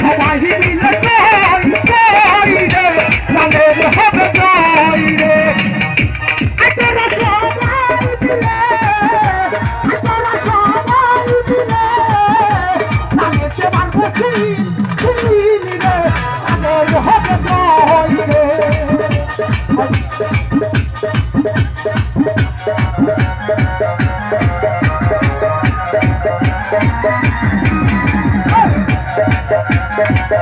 সবাই মিলে I'm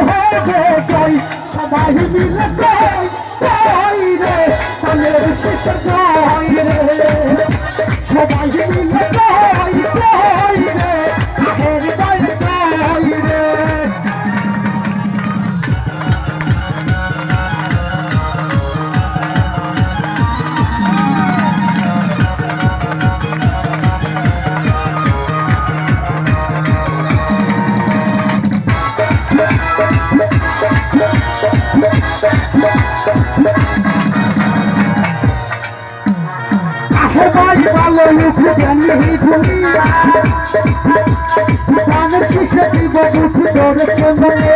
জানের হবে সবাই ভালো মুখ জানি দুনিয়া প্রাণের শিশে দিব মুখ ধরেছে মনে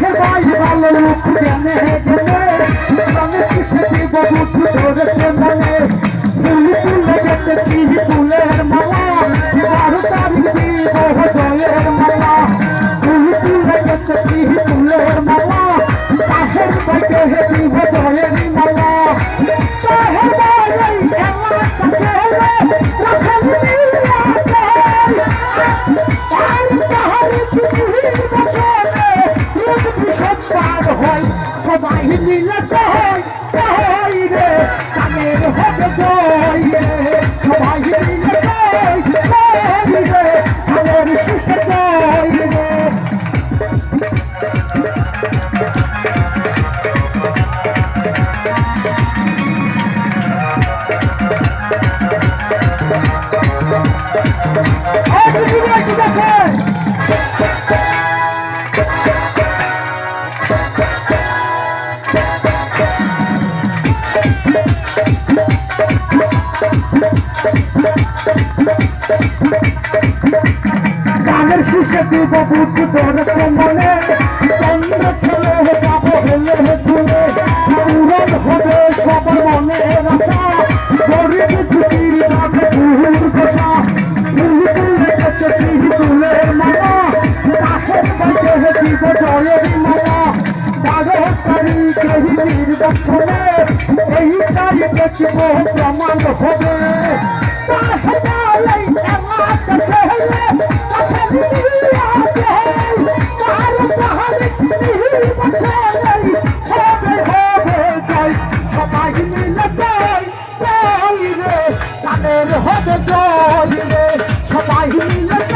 সবাই ভালো মুখ জানে জেনে প্রাণের শিশে দিব মুখ ধরেছে মনে ফুল ফুলে গেছে ফুলের মালা বারো সবাই মিলে জয় জয় রে তাদের হবে জয় রে সবাই মিলে জয় জয় রে তাদের শিশু জয় রে Oh, did গানের শিশে দিব বুদ্ধি ধরেছে মনে চন্দ্র ছেলে যাব হেলে ধুলে। পূরণ হবে সবার মনে আশা। গরিব ছুটির যাবে ভুল নির্বাচনে এই তারিখ দেখব প্রমাণ হবে সবাই মিলে